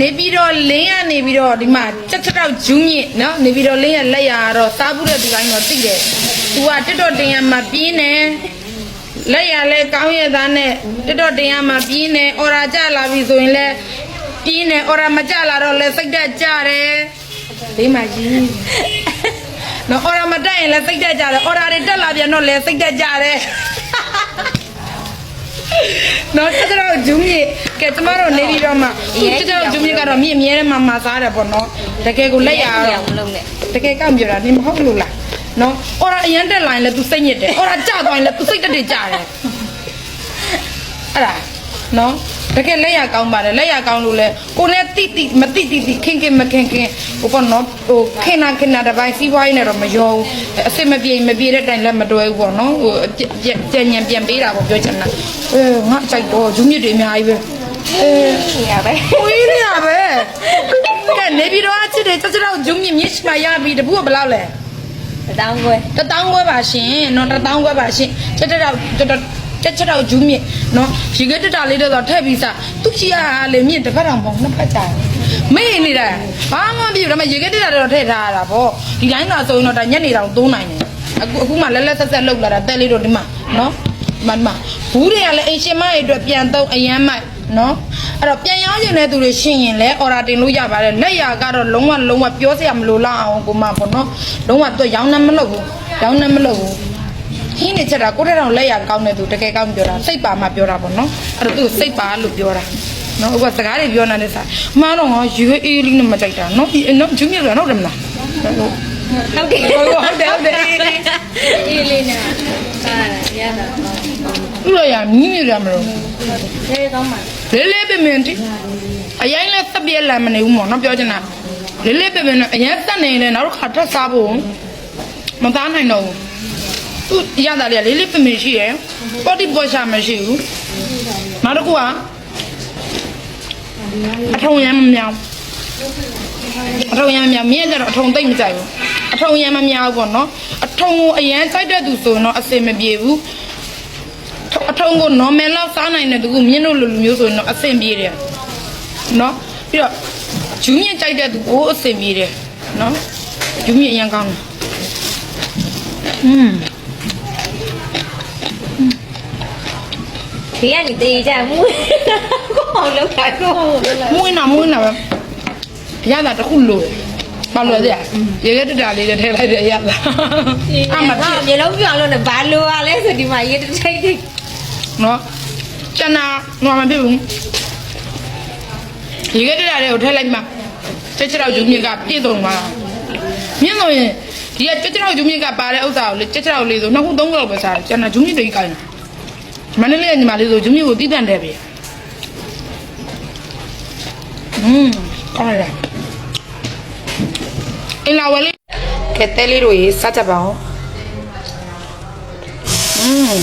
နေပြီးတော့လင်းရနေပြီးတော့ဒီမှာချက်ချက်တော့ဂျူးမြင့်နော်နေပြီးတော့လင်းရလက်ရတော့စားဘူးတဲ့ဒီတိုင်းတော့သိတယ်။ तू ကတက်တော့တင်ရမှာပြင်းနေလက်ရလဲကောင်းရသားနဲ့တက်တော့တင်ရမှာပြင်းနေအော်ရာကြလာပြီဆိုရင်လဲပြင်းနေအော်ရာမကြလာတော့လဲစိတ်တက်ကြတယ်။ဒီမှာကြီးနော်အော်ရာမတက်ရင်လဲစိတ်တက်ကြတယ်အော်ရာတွေတက်လာပြန်တော့လဲစိတ်တက်ကြတယ်။ နော်တကယ်တော့ဂျူးမြေကဲကျမတို့နေပြီးတော့မှသူတကယ်တော့ဂျူးမြေကတော့မြင့်မြဲတဲ့မှာမှာစားတယ်ပေါ့နော်တကယ်ကိုလက်ရအောင်တော့မလုပ်နဲ့တကယ်ကောက်ပြောတာနေမဟုတ်လို့လားနော်အော်ရာအရန်တက်လာရင်လည်း तू စိတ်ညစ်တယ်အော်ရာကြသွားရင်လည်း तू စိတ်တက်တက်ကြတယ်အဲ့ဒါ နော်တကယ်လက်ရကောင်းပါတယ်လက်ရကောင်းလို့လဲကိုလည်းတိတိမတိတိတိခင်ခင်မခင်ခင်ဟိုပေါ့နော်ဟိုခင်နာခင်နာတစ်ပိုင်းစီးပွားရေးနဲ့တော့မရောဘူးအစ်စ်မပြေမပြေတဲ့တိုင်လည်းမတွဲဘူးပေါ့နော်ဟိုကြံညံပြန်ပေးတာပေါ့ပြောချင်တာအဲငါကြိုက်တော့ဂျူးမြစ်တွေအများကြီးပဲအဲရပဲဝေးနေရပဲကဲနေပြီးတော့အချစ်တွေချက်ချက်တော့ဂျုံမြင့်မြစ်ရှိမှရပြီတပူကဘယ်လောက်လဲတောင်းခွဲတတောင်းခွဲပါရှင်နော်တတောင်းခွဲပါရှင်ချက်ချက်တော့ ချက်ချက်တော့ဂျုံမြင့်နော်ရေခဲတက်တာလေးတော့ထည့်ပြီးစားသူချီရလေမြင့်တစ်ဖက်တောင်ပေါ့နှစ်ဖက်ကြာမေ့နေတာဘာမှမပြည့်ဘူးဒါပေမဲ့ရေခဲတက်တာတော့ထည့်ထားရတာပေါ့ဒီတိုင်းတော့ဆိုရင်တော့ဒါညနေတောင်သုံးနိုင်တယ်အခုအခုမှလက်လက်ဆက်ဆက်လောက်လာတာတက်လေးတော့ဒီမှာနော်ဒီမှာဒီမှာဘူးတွေကလည်းအင်ရှင်မရဲ့အတွက်ပြန်သုံးအရန်မိုက်နော်အဲ့တော့ပြန်ရောင်းကျင်တဲ့သူတွေရှင်းရင်လည်းအော်ဒါတင်လို့ရပါတယ်လက်ရာကတော့လုံးဝလုံးဝပြောစရာမလိုလောက်အောင်ကိုမပေါ့နော်လုံးဝသူရောင်းနှမ်းမလုပ်ဘူးရောင်းနှမ်းမလုပ်ဘူး ဟင်းနေချက်တာကိုယ့်ထက်တောင်လက်ရာကောင်းတဲ့သူတကယ်ကောင်းပြောတာစိတ်ပါမှပြောတာပေါ့နော်အဲ့တော့သူစိတ်ပါလို့ပြောတာနော်ဥပစကားတွေပြောနေတဲ့စာမှားတော့ငါရွေးအေးလေးနဲ့မကြိုက်တာနော်ဒီနော်ဂျူးမြေကတော့တယ်မလားဟုတ်ဟုတ်တယ်ဟုတ်တယ်ဟုတ်တယ်အေးလေးအေးလေးနဲ့အာရတာဥရရမြင်းမြရမလို့ thế có mà လေးလေးပင်ပင်တိအရင်လည်းသက်ပြက်လာမနေဘူးမော်နော်ပြောချင်တာလေးလေးပင်ပင်နဲ့အရင်တက်နေတယ်နောက်တစ်ခါထပ်စားဖို့မသားနိုင်တော့ဘူး သူရတာလေးကလေးလေးပင်ပင်ရှိရယ်ပေါ်တိပေါ်ရှာမရှိဘူးနောက်တစ်ခုကအထုံရမ်းမမြောင်အထုံရမ်းမမြောင်မြင်းကြတော့အထုံသိမ့်မကြိုက်ဘူးအထုံရမ်းမမြောင်ပေါ့နော်အထုံကိုအရင်စိုက်တဲ့သူဆိုရင်တော့အစင်မပြေဘူးအထုံးကို normal လောက်စားနိုင်တဲ့သူကမြင်းတို့လိုလိုမျိုးဆိုရင်တော့အဆင်ပြေတယ်နော်ပြီးတော့ဂျူးမြင့်ကြိုက်တဲ့သူကိုအဆင်ပြေတယ်နော်ဂျူးမြင့်အရင်ကောင်းတယ်อืม thì anh thì ra muốn có hồn lâu cả có hồn မွေးနာမွေးနာပဲရတာတစ်ခုလို့ဘာလို့လဲရေခဲတက်တာလေးနဲ့ထည့်လိုက်တယ်ရတာအမ mà ဖြစ် có gì lâu chuyện luôn là bà lừa lấy rồi đi mà vậy tôi thấy đi နော်ကျန်တာတော့မဖြစ်ဘူးရေခဲတက်တာလေးကိုထည့်လိုက်မှချက်ချက်တော့ဂျူးမြင့်ကပြည့်စုံသွားတာမြင့်ဆိုရင်ဒီကချက်ချက်တော့ဂျူးမြင့်ကပါတဲ့ဥစ္စာကိုလေချက်ချက်တော့လေးဆိုနှစ်ခုသုံးခုလောက်ပဲစားတယ်ကျန်တာဂျူးမြင့်တွေကြီးကိုင်း မန္တလေးကညီမလေးဆိုဂျူးမြင့်ကိုတီးတန့်တယ်ပြီอืมကောင်းတယ်အင်လာဝဲလေးကဲတဲလေးတို့ရေစားကြပါဦးอืม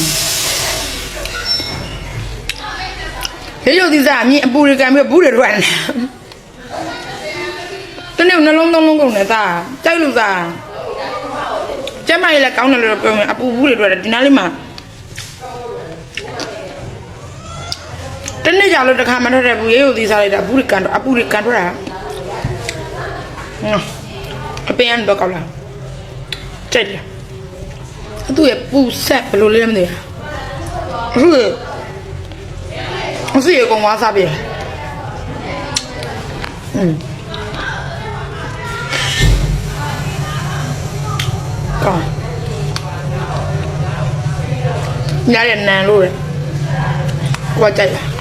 ရေရုပ်သီးစားအမြင့်အပူတွေကံပြီးဘူးတွေထွက်နေတနေ့နှလုံးသုံးလုံးကုန်နေစားကြိုက်လို့စားကျမကြီးလည်းကောင်းတယ်လို့ပြောရင်အပူဘူးတွေထွက်တယ်ဒီနားလေးမှာ တနေ့ကြာလို့တခါမှထွက်တဲ့ဘူးရေရိုသီးစားလိုက်တာဘူးတွေကန်တော့အပူတွေကန်ထွက်တာအပင်ကတော့ကောက်လာကြိုက်တယ်အသူ့ရဲ့ပူဆက်ဘယ်လိုလဲမသိဘူးဟုတ်အစီအကောင်ဝါစားပြေอืมကောင်းညရတဲ့နန်လို့ရကိုကြိုက်လား